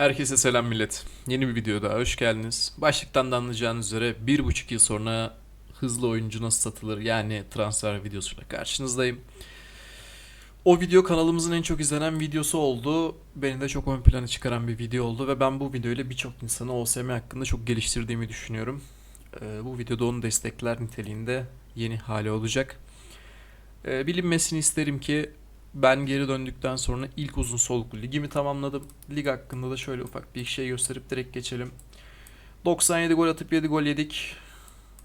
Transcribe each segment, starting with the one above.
Herkese selam millet. Yeni bir videoda hoş geldiniz. Başlıktan da anlayacağınız üzere bir buçuk yıl sonra hızlı oyuncu nasıl satılır yani transfer videosuyla karşınızdayım. O video kanalımızın en çok izlenen videosu oldu. Beni de çok ön plana çıkaran bir video oldu ve ben bu videoyla birçok insanı OSM hakkında çok geliştirdiğimi düşünüyorum. Ee, bu videoda onu destekler niteliğinde yeni hali olacak. Ee, bilinmesini isterim ki ben geri döndükten sonra ilk uzun soluklu ligimi tamamladım. Lig hakkında da şöyle ufak bir şey gösterip direkt geçelim. 97 gol atıp 7 gol yedik.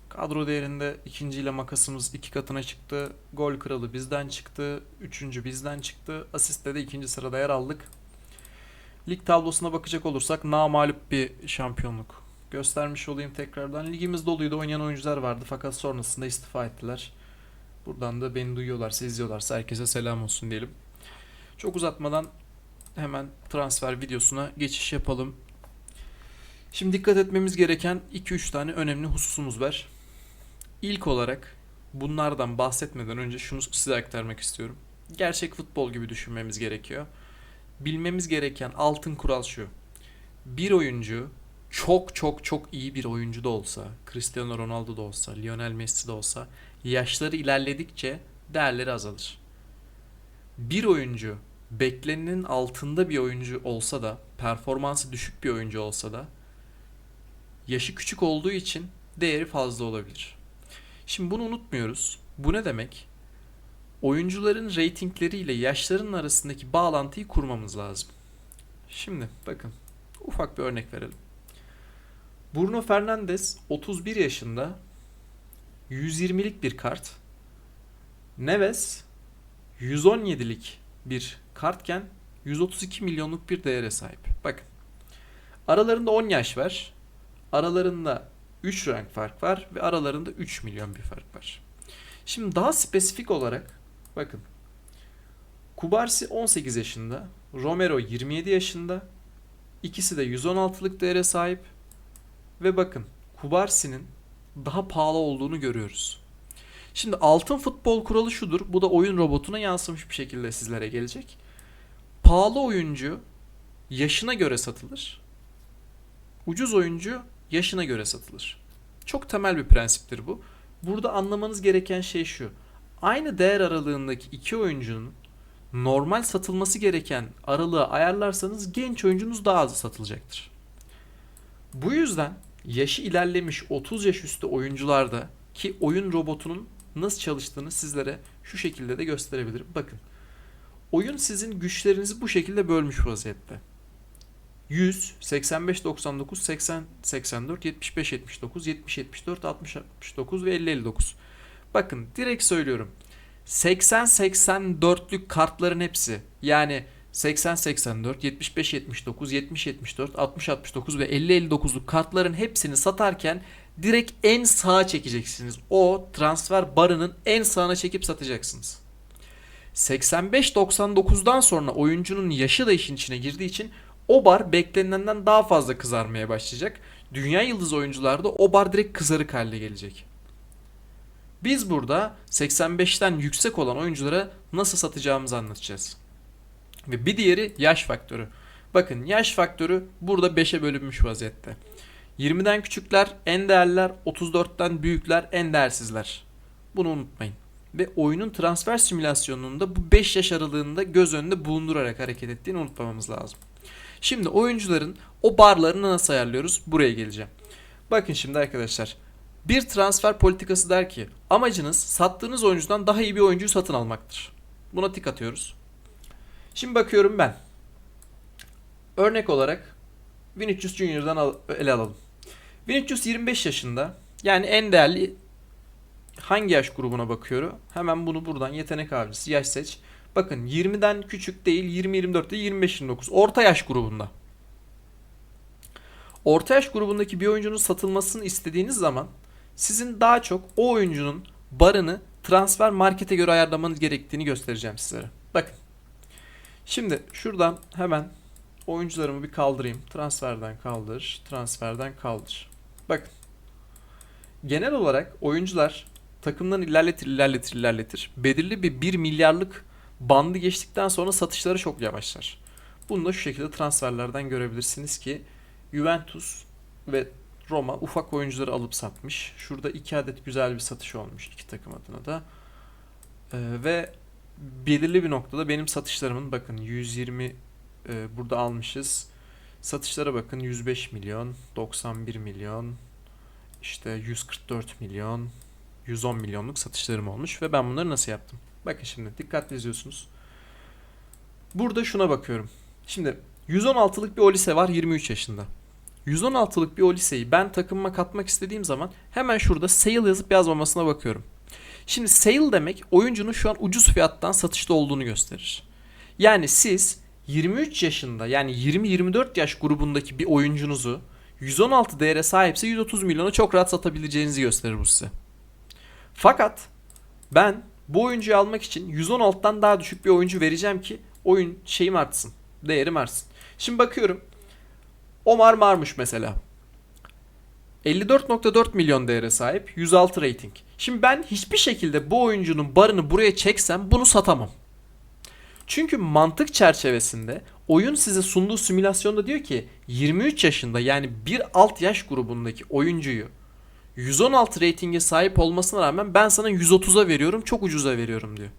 Kadro değerinde ikinciyle makasımız iki katına çıktı. Gol kralı bizden çıktı. Üçüncü bizden çıktı. Asiste de ikinci sırada yer aldık. Lig tablosuna bakacak olursak namalup bir şampiyonluk göstermiş olayım tekrardan. Ligimiz doluydu. Oynayan oyuncular vardı fakat sonrasında istifa ettiler. Buradan da beni duyuyorlarsa, izliyorlarsa herkese selam olsun diyelim. Çok uzatmadan hemen transfer videosuna geçiş yapalım. Şimdi dikkat etmemiz gereken 2-3 tane önemli hususumuz var. İlk olarak bunlardan bahsetmeden önce şunu size aktarmak istiyorum. Gerçek futbol gibi düşünmemiz gerekiyor. Bilmemiz gereken altın kural şu. Bir oyuncu çok çok çok iyi bir oyuncu da olsa, Cristiano Ronaldo da olsa, Lionel Messi de olsa yaşları ilerledikçe değerleri azalır. Bir oyuncu beklenenin altında bir oyuncu olsa da, performansı düşük bir oyuncu olsa da yaşı küçük olduğu için değeri fazla olabilir. Şimdi bunu unutmuyoruz. Bu ne demek? Oyuncuların reytingleriyle yaşlarının arasındaki bağlantıyı kurmamız lazım. Şimdi bakın ufak bir örnek verelim. Bruno Fernandes 31 yaşında 120'lik bir kart. Neves 117'lik bir kartken 132 milyonluk bir değere sahip. Bakın. Aralarında 10 yaş var. Aralarında 3 renk fark var ve aralarında 3 milyon bir fark var. Şimdi daha spesifik olarak bakın. Kubarsi 18 yaşında, Romero 27 yaşında. İkisi de 116'lık değere sahip. Ve bakın Kubarsi'nin daha pahalı olduğunu görüyoruz. Şimdi altın futbol kuralı şudur. Bu da oyun robotuna yansımış bir şekilde sizlere gelecek. Pahalı oyuncu yaşına göre satılır. Ucuz oyuncu yaşına göre satılır. Çok temel bir prensiptir bu. Burada anlamanız gereken şey şu. Aynı değer aralığındaki iki oyuncunun normal satılması gereken aralığı ayarlarsanız genç oyuncunuz daha az satılacaktır. Bu yüzden yaşı ilerlemiş 30 yaş üstü oyuncularda ki oyun robotunun nasıl çalıştığını sizlere şu şekilde de gösterebilirim. Bakın. Oyun sizin güçlerinizi bu şekilde bölmüş vaziyette. 100, 85, 99, 80, 84, 75, 79, 70, 74, 60, 69 ve 50, 59. Bakın direkt söylüyorum. 80, 84'lük kartların hepsi yani 80-84, 75-79, 70-74, 60-69 ve 50-59'luk kartların hepsini satarken direkt en sağa çekeceksiniz. O transfer barının en sağına çekip satacaksınız. 85-99'dan sonra oyuncunun yaşı da işin içine girdiği için o bar beklenenden daha fazla kızarmaya başlayacak. Dünya yıldız oyuncularda o bar direkt kızarık haline gelecek. Biz burada 85'ten yüksek olan oyunculara nasıl satacağımızı anlatacağız. Ve bir diğeri yaş faktörü. Bakın yaş faktörü burada 5'e bölünmüş vaziyette. 20'den küçükler en değerliler, 34'ten büyükler en değersizler. Bunu unutmayın. Ve oyunun transfer simülasyonunda bu 5 yaş aralığında göz önünde bulundurarak hareket ettiğini unutmamamız lazım. Şimdi oyuncuların o barlarını nasıl ayarlıyoruz? Buraya geleceğim. Bakın şimdi arkadaşlar. Bir transfer politikası der ki amacınız sattığınız oyuncudan daha iyi bir oyuncuyu satın almaktır. Buna tik atıyoruz. Şimdi bakıyorum ben. Örnek olarak 1300 Junior'dan al, ele alalım. 1300 25 yaşında. Yani en değerli hangi yaş grubuna bakıyorum? Hemen bunu buradan yetenek avcısı yaş seç. Bakın 20'den küçük değil 20-24 değil 25-29. Orta yaş grubunda. Orta yaş grubundaki bir oyuncunun satılmasını istediğiniz zaman sizin daha çok o oyuncunun barını transfer markete göre ayarlamanız gerektiğini göstereceğim sizlere. Bakın. Şimdi şuradan hemen oyuncularımı bir kaldırayım. Transferden kaldır, transferden kaldır. Bakın. Genel olarak oyuncular takımdan ilerletir, ilerletir, ilerletir. Belirli bir 1 milyarlık bandı geçtikten sonra satışları çok yavaşlar. Bunu da şu şekilde transferlerden görebilirsiniz ki Juventus ve Roma ufak oyuncuları alıp satmış. Şurada iki adet güzel bir satış olmuş iki takım adına da. Ee, ve belirli bir noktada benim satışlarımın bakın 120 e, burada almışız. Satışlara bakın 105 milyon, 91 milyon, işte 144 milyon, 110 milyonluk satışlarım olmuş ve ben bunları nasıl yaptım? Bakın şimdi dikkatli izliyorsunuz. Burada şuna bakıyorum. Şimdi 116'lık bir Olise var 23 yaşında. 116'lık bir Olise'yi ben takımıma katmak istediğim zaman hemen şurada sale yazıp yazmamasına bakıyorum. Şimdi sale demek oyuncunun şu an ucuz fiyattan satışta olduğunu gösterir. Yani siz 23 yaşında yani 20-24 yaş grubundaki bir oyuncunuzu 116 değere sahipse 130 milyona çok rahat satabileceğinizi gösterir bu size. Fakat ben bu oyuncuyu almak için 116'dan daha düşük bir oyuncu vereceğim ki oyun şeyim artsın. Değerim artsın. Şimdi bakıyorum. Omar Marmuş mesela. 54.4 milyon değere sahip. 106 rating. Şimdi ben hiçbir şekilde bu oyuncunun barını buraya çeksem bunu satamam. Çünkü mantık çerçevesinde oyun size sunduğu simülasyonda diyor ki 23 yaşında yani bir alt yaş grubundaki oyuncuyu 116 ratinge sahip olmasına rağmen ben sana 130'a veriyorum çok ucuza veriyorum diyor.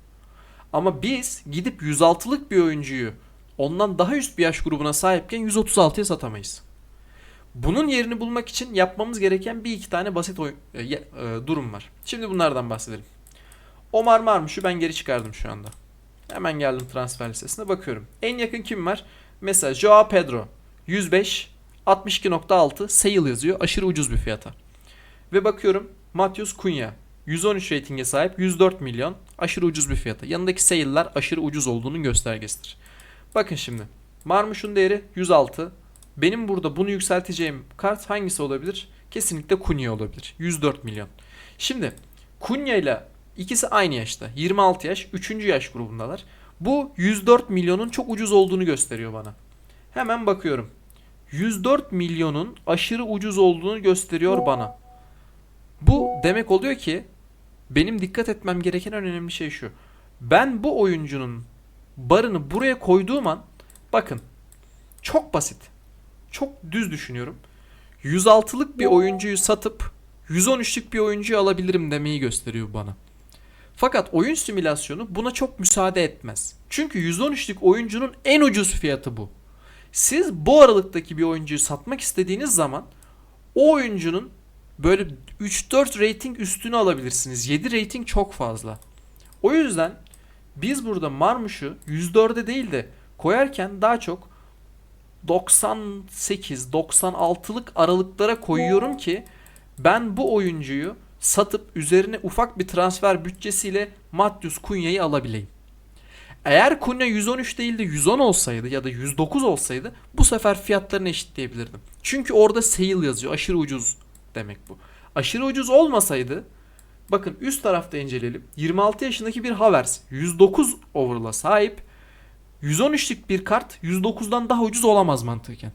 Ama biz gidip 106'lık bir oyuncuyu ondan daha üst bir yaş grubuna sahipken 136'ya satamayız. Bunun yerini bulmak için yapmamız gereken bir iki tane basit oy- e, e, durum var. Şimdi bunlardan bahsedelim. Omar Marmuş'u ben geri çıkardım şu anda. Hemen geldim transfer listesine bakıyorum. En yakın kim var? Mesela Joao Pedro 105 62.6 sale yazıyor. Aşırı ucuz bir fiyata. Ve bakıyorum Matius Cunha 113 ratinge sahip 104 milyon aşırı ucuz bir fiyata. Yanındaki sale'ler aşırı ucuz olduğunun göstergesidir. Bakın şimdi Marmuş'un değeri 106. Benim burada bunu yükselteceğim kart hangisi olabilir? Kesinlikle Cunha olabilir. 104 milyon. Şimdi Cunha ile ikisi aynı yaşta. 26 yaş, 3. yaş grubundalar. Bu 104 milyonun çok ucuz olduğunu gösteriyor bana. Hemen bakıyorum. 104 milyonun aşırı ucuz olduğunu gösteriyor bana. Bu demek oluyor ki benim dikkat etmem gereken en önemli şey şu. Ben bu oyuncunun barını buraya koyduğum an bakın çok basit. Çok düz düşünüyorum. 106'lık bir oyuncuyu satıp 113'lük bir oyuncuyu alabilirim demeyi gösteriyor bana. Fakat oyun simülasyonu buna çok müsaade etmez. Çünkü 113'lük oyuncunun en ucuz fiyatı bu. Siz bu aralıktaki bir oyuncuyu satmak istediğiniz zaman o oyuncunun böyle 3-4 rating üstünü alabilirsiniz. 7 rating çok fazla. O yüzden biz burada Marmuş'u 104'e değil de koyarken daha çok 98-96'lık aralıklara koyuyorum ki ben bu oyuncuyu satıp üzerine ufak bir transfer bütçesiyle Matius Cunha'yı alabileyim. Eğer Cunha 113 değil de 110 olsaydı ya da 109 olsaydı bu sefer fiyatlarını eşitleyebilirdim. Çünkü orada sale yazıyor. Aşırı ucuz demek bu. Aşırı ucuz olmasaydı bakın üst tarafta inceleyelim. 26 yaşındaki bir Havertz 109 overall'a sahip 113'lük bir kart 109'dan daha ucuz olamaz mantıken.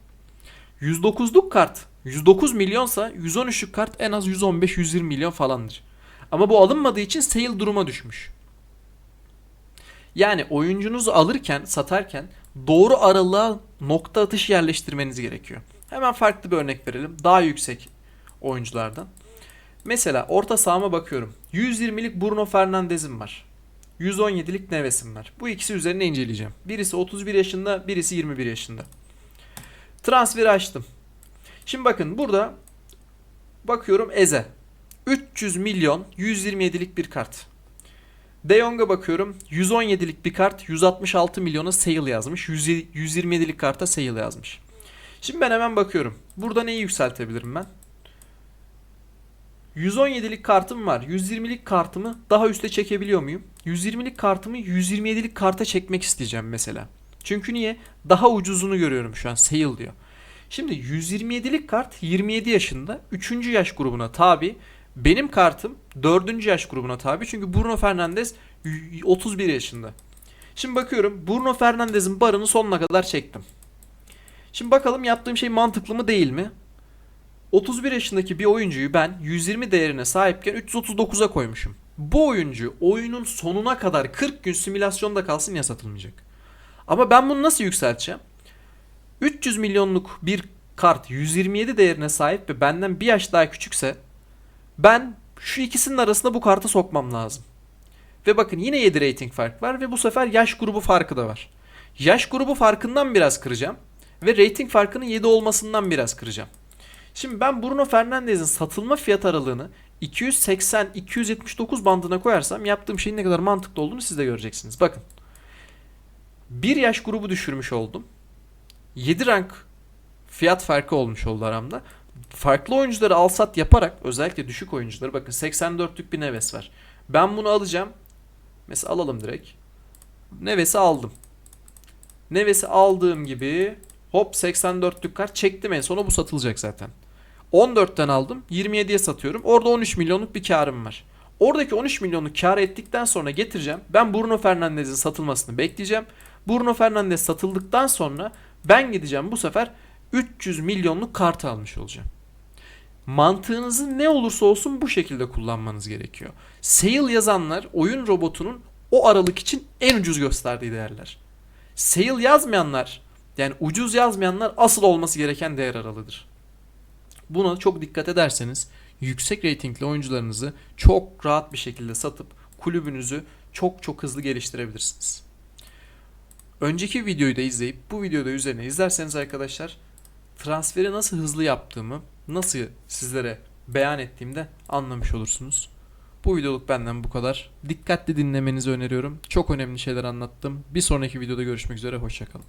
109'luk kart 109 milyonsa 113'lük kart en az 115-120 milyon falandır. Ama bu alınmadığı için sale duruma düşmüş. Yani oyuncunuzu alırken, satarken doğru aralığa nokta atış yerleştirmeniz gerekiyor. Hemen farklı bir örnek verelim. Daha yüksek oyunculardan. Mesela orta sahama bakıyorum. 120'lik Bruno Fernandes'im var. 117'lik Neves'im var. Bu ikisi üzerine inceleyeceğim. Birisi 31 yaşında, birisi 21 yaşında. Transferi açtım. Şimdi bakın burada bakıyorum Eze. 300 milyon 127'lik bir kart. De Jong'a bakıyorum. 117'lik bir kart 166 milyona sale yazmış. 127'lik karta sale yazmış. Şimdi ben hemen bakıyorum. Burada neyi yükseltebilirim ben? 117'lik kartım var. 120'lik kartımı daha üste çekebiliyor muyum? 120'lik kartımı 127'lik karta çekmek isteyeceğim mesela. Çünkü niye? Daha ucuzunu görüyorum şu an. Sale diyor. Şimdi 127'lik kart 27 yaşında 3. yaş grubuna tabi. Benim kartım 4. yaş grubuna tabi. Çünkü Bruno Fernandes 31 yaşında. Şimdi bakıyorum Bruno Fernandes'in barını sonuna kadar çektim. Şimdi bakalım yaptığım şey mantıklı mı değil mi? 31 yaşındaki bir oyuncuyu ben 120 değerine sahipken 339'a koymuşum. Bu oyuncu oyunun sonuna kadar 40 gün simülasyonda kalsın ya satılmayacak. Ama ben bunu nasıl yükselteceğim? 300 milyonluk bir kart 127 değerine sahip ve benden bir yaş daha küçükse ben şu ikisinin arasında bu kartı sokmam lazım. Ve bakın yine 7 rating fark var ve bu sefer yaş grubu farkı da var. Yaş grubu farkından biraz kıracağım ve rating farkının 7 olmasından biraz kıracağım. Şimdi ben Bruno Fernandes'in satılma fiyat aralığını 280-279 bandına koyarsam yaptığım şeyin ne kadar mantıklı olduğunu siz de göreceksiniz. Bakın. Bir yaş grubu düşürmüş oldum. 7 rank fiyat farkı olmuş oldu aramda. Farklı oyuncuları al sat yaparak özellikle düşük oyuncuları bakın 84'lük bir Neves var. Ben bunu alacağım. Mesela alalım direkt. Neves'i aldım. Neves'i aldığım gibi hop 84'lük kart çektim en sona bu satılacak zaten. 14'ten aldım 27'ye satıyorum. Orada 13 milyonluk bir karım var. Oradaki 13 milyonluk kar ettikten sonra getireceğim. Ben Bruno Fernandes'in satılmasını bekleyeceğim. Bruno Fernandes satıldıktan sonra ben gideceğim bu sefer 300 milyonluk kart almış olacağım. Mantığınızı ne olursa olsun bu şekilde kullanmanız gerekiyor. Sale yazanlar oyun robotunun o aralık için en ucuz gösterdiği değerler. Sale yazmayanlar yani ucuz yazmayanlar asıl olması gereken değer aralığıdır. Buna çok dikkat ederseniz yüksek reytingli oyuncularınızı çok rahat bir şekilde satıp kulübünüzü çok çok hızlı geliştirebilirsiniz. Önceki videoyu da izleyip bu videoda üzerine izlerseniz arkadaşlar transferi nasıl hızlı yaptığımı, nasıl sizlere beyan ettiğimde anlamış olursunuz. Bu videoluk benden bu kadar. Dikkatli dinlemenizi öneriyorum. Çok önemli şeyler anlattım. Bir sonraki videoda görüşmek üzere. Hoşçakalın.